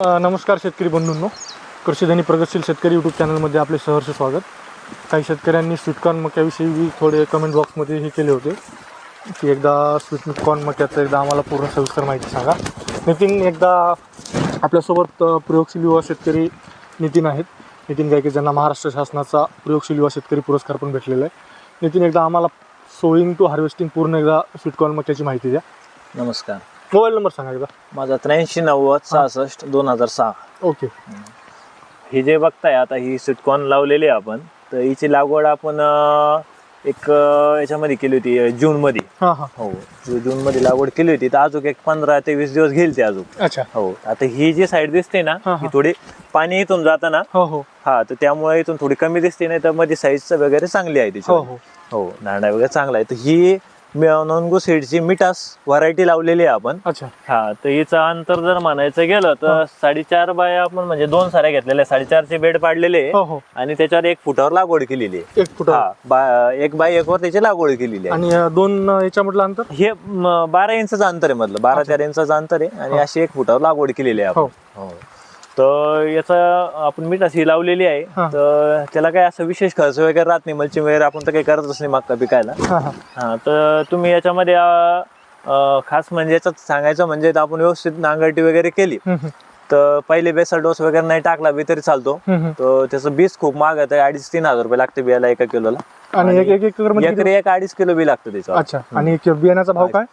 नमस्कार शेतकरी बंधूंनो. कृषीधनी प्रगतशील शेतकरी यूट्यूब चॅनलमध्ये आपले सहर्ष स्वागत. काही शेतकऱ्यांनी स्वीटकॉर्न मक्याविषयी थोडे कमेंट बॉक्समध्ये हे केले होते. की एकदा स्वीटकॉर्न मक्याचं एकदा आम्हाला पूर्ण सविस्तर माहिती सांगा. नितीन एकदा आपल्यासोबत प्रयोगशील युवा शेतकरी नितीन आहेत. नितीन गायके ज्यांना महाराष्ट्र शासनाचा प्रयोगशील युवा शेतकरी पुरस्कार पण भेटलेला आहे. नितीन एकदा आम्हाला सोईंग टू हार्वेस्टिंग पूर्ण एकदा स्वीटकॉर्न मक्याची माहिती द्या. नमस्कार. मोबाईल नंबर सांगा एकदा. माझा त्र्याऐंशी नव्वद सहासष्ट दोन हजार सहा. ओके. ही जे बघताय आता ही सिटकॉन लावलेली आहे आपण तर हिची लागवड आपण अं, एक अं, याच्यामध्ये केली होती अं, जूनमध्ये. हां हां. हो जू- जूनमध्ये लागवड केली होती तर अजून एक पंधरा ते वीस दिवस घेईल ते अजून. अच्छा. हो आता ही जी साईड दिसते ना हा, ही. हा. थोडी पाणी इथून जातं ना हो हो. हा तर त्यामुळे इथून थोडी कमी दिसते नाही तर मध्ये साईज वगैरे चांगली आहे हो हो. हो नारळा वगैरे चांगला आहे. तर ही नॉनगो सीडची मिठास व्हरायटी लावलेली आहे आपण. अच्छा. हा तर हिचं अंतर जर म्हणायचं गेलं तर साडेचार बाय आपण म्हणजे दोन साऱ्या घेतलेल्या. साडेचारचे बेड पाडलेले आहे. हो हो. आणि त्याच्यावर एक फुटावर लागवड केलेली आहे. एक फुट हा बा- एक बाय एक वर त्याची लागवड केलेली आहे. आणि अं, दोन अं, याच्यामधलं अंतर? हे म, बारा इंचाचं अंतर आहे मधलं. बारा तेरा इंचाचं अंतर आहे. आणि हो. अशी एक फुटावर लागवड केलेली आहे हो. आपण हो. तर याचा आपण मीठ अशी लावलेली आहे. हा. तर त्याला काय असं विशेष खर्च वगैरे राहत नाही. मल्चिंग वगैरे आपण तर काही करतच नाही मक्का पिकायला. हां हां. हा तर तुम्ही याच्यामध्ये खास म्हणजे याच्यात सांगायचं म्हणजे आपण व्यवस्थित नांगरटी वगैरे केली. तर पहिले बेसल डोस वगैरे नाही टाकला बी तरी चालतो. तर त्याचं बीज खूप महाग आहे. अडीच तीन हजार रुपये लागते बियाला एका किलोला. आणि एक एक एक अडीच किलो बी लागतं त्याचं? अच्छा. आणि बियाण्याचा भाव काय?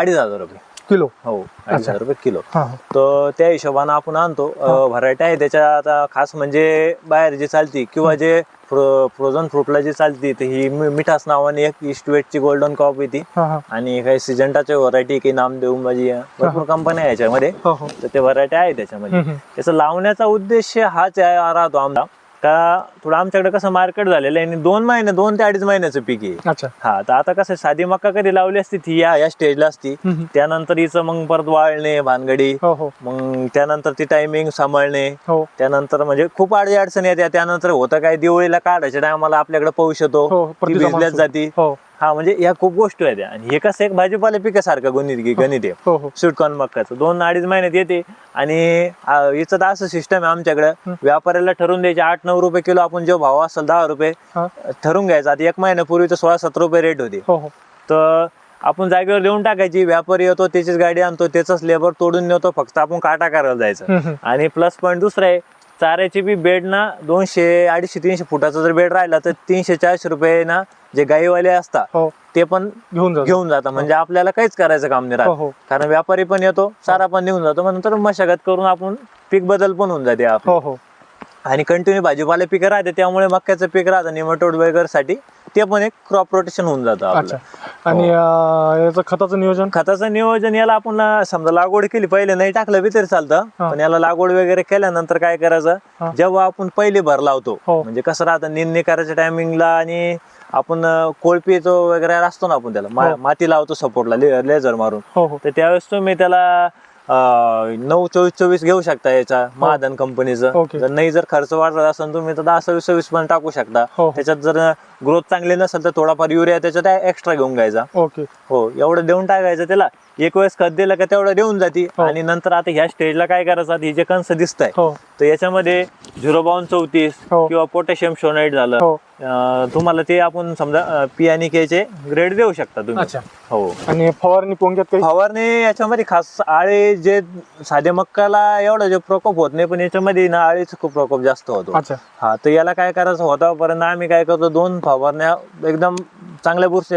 अडीच हजार रुपये. किलो? हो हजार रुपये किलो. हां तर त्या हिशोबानं आपण आणतो. व्हरायटी आहे. त्याच्या आता खास म्हणजे बाहेर जी चालती किंवा जे फ्रोझन फ्रूटला जी चालती तर ही मि- मिठास नावाने एक ईस्ट वेटची गोल्डन कॉप येते. हां हां. आणि काही सिजंटाच्या व्हरायटी काही नामदेव माझी भरपूर कंपन्या आहे याच्यामध्ये. हो हो. तर ते व्हरायटी आहे त्याच्यामध्ये. हम्म, हम्म. त्याचा लावण्याचा उद्देश हाच आहे राहतो आमचा. का थोडं आमच्याकडे कसं मार्केट झालेलं आहे आणि दोन महिने दोन ते अडीच महिन्याचं पीक आहे. अच्छा. हा तर आता कसं साधी मक्का कधी लावली असती ती या या स्टेजला असती. हम्म. त्यानंतर हिचं मग परत वाळणे भानगडी. हो हो. मग त्यानंतर ती टायमिंग सांभाळणे. हो. त्यानंतर म्हणजे खूप अडचणी अडचणी येत्या. त्यानंतर होतं काय दिवाळीला काढायच्या टायमाला आपल्याकडे पाऊस येतो हो ती भिजल्याच. जाती. हो. हा म्हणजे या खूप गोष्टी आहेत आणि हे कसं एक भाजीपाला पिकासारखं गणित गणित आहे. हो हो. स्वीटकॉर्न मक्काचं. दोन अडीच महिन्यात येते. आणि याचं तर असं सिस्टम आहे आमच्याकडं. व्यापाऱ्याला ठरवून द्यायचे आठ नऊ रुपये किलो आपण जो भाव असेल दहा रुपये हां. ठरवून घ्यायचा. आता एक महिन्यापूर्वी तर सोळा सतरा रुपये रेट होती. हो हो. तर आपण जागेवर देऊन टाकायची. व्यापारी येतो त्याचीच गाडी आणतो त्याचाच लेबर तोडून नेतो फक्त आपण काटा करायला जायचं. हम्म, हम्म. आणि प्लस पॉईंट दुसरं आहे चाऱ्याची बी बेड ना दोनशे अडीचशे तीनशे फुटाचा जर बेड राहिला तर तीनशे चारशे रुपये ना जे गाईवाले असतात हो. ते पण घेऊन घेऊन जातात. म्हणजे आपल्याला काहीच करायचं काम नाही हो राहत. हो कारण व्यापारी पण येतो चारा पण देऊन जातो. मग नंतर मशागत करून आपण पीक बदल पण होऊन जाते आपली. हो हो. आणि कंटिन्यू भाजीपाला पीक राहते त्यामुळे मक्याचं पीक राहतं निमटोड वगैरे साठी ते पण एक क्रॉप रोटेशन होऊन जातं अच्छा आणि अं, याचं खताचं नियोजन खताचं नियोजन याला आपण अं, समजा लागवड केली पहिले नाही टाकलं बी तरी चालतं हा. पण याला लागवड वगैरे केल्यानंतर काय हा. करायचं जेव्हा आपण पहिले भर लावतो हो. म्हणजे कसं राहतं निंदणी करायच्या टायमिंगला आणि आपण अं, कोळपीचो वगैरे असतो ना आपण त्याला मा- हो. माती लावतो सपोर्टला लेझर मारून हो हो तर त्यावेळेस तुम्ही त्याला नऊ चोवीस चोवीस घेऊ शकता याचा महाधन कंपनीचं ओके. जर नाही जर खर्च वाढत असेल तुम्ही तर दहा सव्वीस सव्वीस पण टाकू शकता. हो. त्याच्यात जर ग्रोथ चांगली नसेल तर थोडाफार युरिया त्याच्यात एक्स्ट्रा घेऊन घ्यायचा. ओके. हो एवढं देऊन टाकायचं त्याला. एक वेळेस खत दिलं का तेवढं देऊन जाते. हो. आणि नंतर आता ह्या स्टेजला काय करायचं? आता हे जे कंस दिसत आहे हो. तर याच्यामध्ये झिरो बावन चौतीस हो. किंवा पोटॅशियम शोनाईट झालं. हो. अं, तुम्हाला ते आपण समजा पी आणि के चे ग्रेड देऊ शकता तुम्ही. अच्छा. हो. आणि फवारणी पोंग्यात काही? फवारणी याच्यामध्ये खास आळे जे साधे मक्काला एवढा जे प्रकोप होत नाही पण याच्यामध्ये ना आळीचा खूप प्रकोप जास्त होतो. अच्छा. हा तर याला काय करायचं? होतापर्यंत आम्ही काय करतो? दोन फवारण्या एकदम चांगल्या बुरशी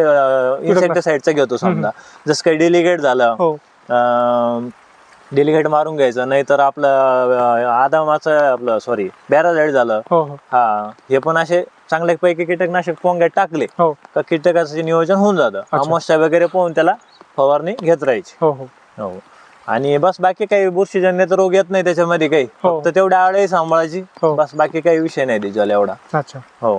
इन्सेक्टिसाइडचा घेतो समजा. जसं काही डेलिगेट झालं. हो. डेलिगेट मारून घ्यायचं नाहीतर आपलं आदामाचं आपलं सॉरी बॅराझाईड झालं. हो हो. हा हे पण असे चांगल्यापैकी कीटकनाशक पोंग्यात टाकले हो. का कीटकाचं नियोजन होऊन जातं. अमावस्या वगैरे पाहून त्याला फवारणी घेत राहायची. हो हो. हो. आणि बस बाकी काही बुरशीजन्य तर रोग येत नाही त्याच्यामध्ये काही. हो. फक्त तेवढ्या आळे सांभाळायची. हो. बस बाकी काही विषय नाही त्याच्याला एवढा. अच्छा. हो.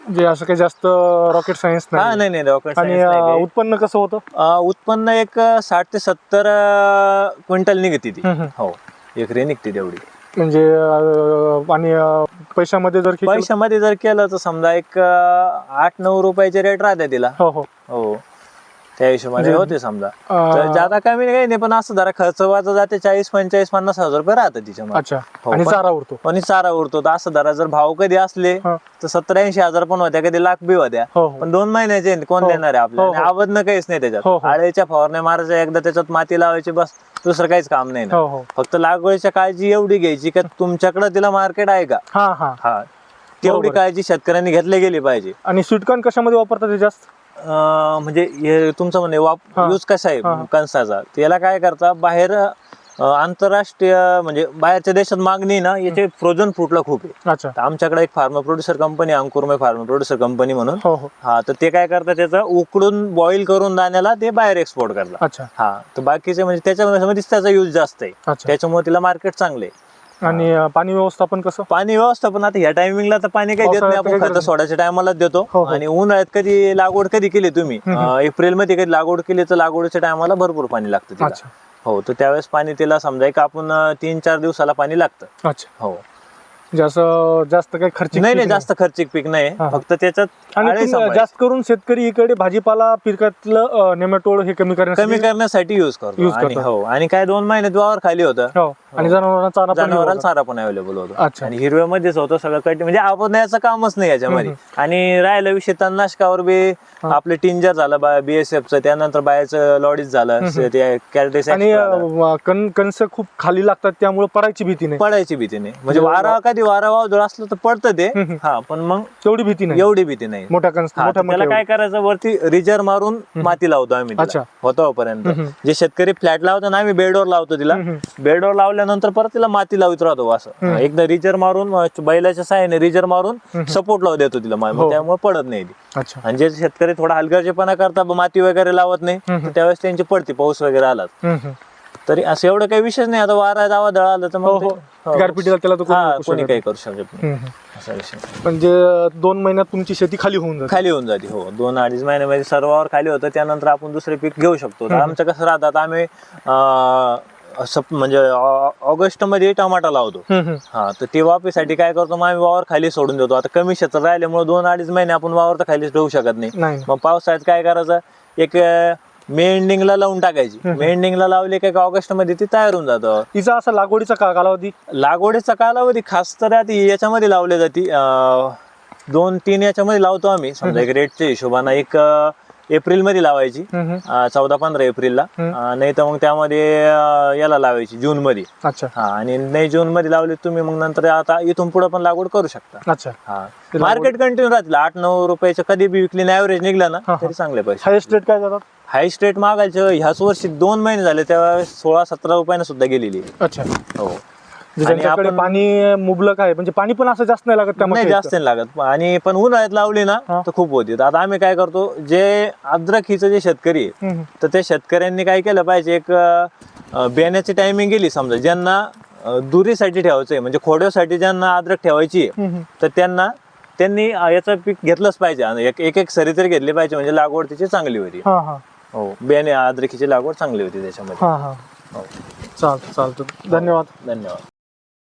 जे असं काही जास्त रॉकेट सायन्स हा नाही नाही नाही rocket आणि अं. उत्पन्न कसं होतं? उत्पन्न एक साठ ते सत्तर अं, क्विंटल निघते ती. हम्म. हो एकरी निघते तेवढी. म्हणजे अं, आणि अं, पैशामध्ये जर किती- पैशामध्ये जर केलं तर समजा एक अं, आठ नऊ रुपयाचे रेट राहते तिला. हो हो. हो. त्या हिशोबाने म्हणजे- होते समजा. तर जादा कमी काही नाही पण असं जरा खर्च वाचा जाते चाळीस पंचेचाळीस पन्नास हजार रुपये राहतात तिच्यामध्ये. हो, आणि पण- चारा उरतो. आणि चारा उरतो. तर असं जरा जर भाव कधी असले हा. तर सत्तर ऐंशी हजार पण होत्या कधी लाख बी होत्या. हो हो. पण दोन महिन्याचे आहेत, कोण हो. देणार आहे हो, आपल्याला हो. आवडणं काहीच नाही त्याच्यात. हो. आळेच्या फवारण्या मारायच्या एकदा त्याच्यात माती लावायची बस दुसरं काहीच काम नाही ना. हो हो. फक्त लागवडीच्या काळजी एवढी घ्यायची का तुमच्याकडे तिला मार्केट आहे का? हा हा. हा. तेवढी बरोबर. काळजी शेतकऱ्यांनी घेतली गेली पाहिजे. आणि स्वीटकॉर्न कशामध्ये वापरतात जास्त? म्हणजे हे तुमचं म्हणजे वाप हा. यूज कसा आहे. कणसाचा त्याला काय करता बाहेर अं, आंतरराष्ट्रीय म्हणजे बाहेरच्या देशात मागणी ना याचे फ्रोझन फ्रूटला खूप आहे. अच्छा. तर आमच्याकडे एक pharma producer company Ankurmay pharma producer company म्हणून. हो हो. हा तर ते काय करतात त्याचं उकडून बॉईल करून दाण्याला ते बाहेर एक्सपोर्ट करतात. अच्छा. हा तर बाकीचे म्हणजे त्याच्यामध्येच त्याचा यूज जास्त आहे. अच्छा. त्याच्यामुळे तिला मार्केट चांगले आणि पाणी व्यवस्थापन कसं? पाणी व्यवस्थापन आता ह्या टायमिंगला तर पाणी काही देत नाही आपण खतं सोडायच्या टायमालाच देतो. हो, हो. आणि उन्हाळ्यात कधी लागवड कधी केली तुम्ही. एप्रिलमध्ये कधी लागवड केली तर लागवडीच्या टायमाला भरपूर पाणी लागतं हो तर त्यावेळेस पाणी तिला समजा एक आपण तीन चार दिवसाला पाणी लागतं. हो. जास्त जास्त काही खर्च नाही नाही जास्त खर्चिक पीक नाही. हा. फक्त त्याच्यात आणि आळे सांभाळायचे. जास्त करून शेतकरी इकडे भाजीपाला पिकातलं नेमॅटोड हे कमी करण्यासाठी कमी करण्यासाठी युज करतो. Use आणि करतात. हो आणि काय दोन महिन्यात वावर खाली होतं. हो आणि जनावरांना चारा पण जनावराला. चारा पण अवेलेबल होतो. अच्छा. आणि हिरव्यामध्येच होतं सगळं कट म्हणजे आपण याचं कामच नाही याच्यामध्ये. आणि राहिला विषय तणनाशकावर बी आपले टिंजर झालं बीएसएफचं त्यानंतर बाहेरचं लॉडीज झालं ते कॅल्टेस आणि अं, कण कणस खूप खाली लागतात त्यामुळे पडायची भीती नाही. पडायची भीती नाही. म्हणजे म्हणजे वारा कधी वारा वावदळ असलं तर पडतं ते. हम्म. हा पण मग तेवढी भीती नाही. एवढी भीती नाही. हा, तर त्याला काय करायचं? वरती रिजर मारून माती लावतो आम्ही अच्छा. होतोपर्यंत. हम्म. जे शेतकरी फ्लॅट लावतो ना आम्ही बेडवर लावतो तिला. हम्म. बेडवर लावल्यानंतर परत तिला माती लावत राहतो असं. एकदा रिजर मारून अं, बैलाच्या साहाय्याने रिजर मारून सपोर्ट लावू देतो तिला. मग हो. त्यामुळे पडत नाही ती. अच्छा. आणि जे शेतकरी थोडा हलगर्जीपणा करतात ब- माती वगैरे लावत नाही. तर त्यावेळेस त्यांची पडते पाऊस वगैरे आला हम्म, हम्म. तरी असं एवढं काही विषय नाही. आता वारा दावा दळ आलं तर हो मग हो ते- हो. गारपिटीला त्याला कोणी हा रोखू कोणी शकत काही करू शकत नाही. हम्म. असा विषय म्हणजे दोन महिन्यात तुमची शेती खाली होऊन जाते. खाली होऊन जाते हो. दोन अडीच महिन्यामध्ये सर्वावर खाली होतं त्यानंतर आपण दुसरे पीक घेऊ शकतो. तर आमचं कसं राहतात आम्ही अं, सप- म्हणजे ऑगस्टमध्ये टमाटा लावतो. हम्म, हम्म. हा तर ते वापीसाठी काय करतो मग आम्ही वावर खाली सोडून देतो. आता कमी क्षेत्र राहिल्यामुळे दोन अडीच महिने आपण वावर तर खाली ठेवू शकत नाही. नाही. मग पावसाळ्यात काय करायचं एक अं, मे एंडिंगला लावून टाकायची. मे एंडिंगला लावली की ऑगस्टमध्ये ती तयार होऊन जातं. तिचा असा लागवडीचा का कालावधी? लागवडीचा कालावधी खास तर आता याच्यामध्ये लावली जाते. अं, दोन तीन याच्यामध्ये लावतो आम्ही. समजा एक रेटच्या हिशोबाने एक एप्रिलमध्ये लावायची. हम्म, हम्म. चौदा पंधरा एप्रिलला अं, नाही तर मग त्यामध्ये अं, याला लावायची जून मध्ये. अच्छा. हा आणि नाही जून मध्ये लावली तुम्ही मग नंतर आता इथून पुढे पण लागवड करू शकता. अच्छा. हा. मार्केट कंटिन्यू राहतील. आठ नऊ रुपयाचं कधी बी विकली ॲव्हरेज निघला ना हा. तरी चांगले पैसे. हायेस्ट रेट काय जातात? हाय स्ट्रेट मागायचं ह्याच वर्षी दोन महिने झाले त्यावेळेस सोळा सतरा रुपयाने सुद्धा गेलेली आहे. अच्छा हो म्हणजे आणि आपण- पाणी मुबलक आहे म्हणजे पाणी पण असं जास्त नाही लागत नाही? जास्त नाही लागत आणि पण उन्हाळ्यात लावली ना हा. तर खूप होती तर आता आम्ही काय करतो जे अद्रकीचं जे शेतकरी आहे हम्म, तर त्या शेतकऱ्यांनी काय केलं पाहिजे एक अं, बियाण्याची टायमिंग गेली समजा ज्यांना अं, दुरीसाठी ठेवायचं आहे म्हणजे खोड्यासाठी ज्यांना अद्रक ठेवायची आहे हम्म, हम्म. तर त्यांना त्यांनी अं, याचं पीक घेतलंच पाहिजे आणि एक एक एक सरी तरी घेतली पाहिजे म्हणजे लागवड त्याची चांगली होती हा हा हो. बियाणे अद्रकीची लागवड चांगली होती त्याच्यामध्ये. हा हा. हो. चालतं चालतं. धन्यवाद. धन्यवाद.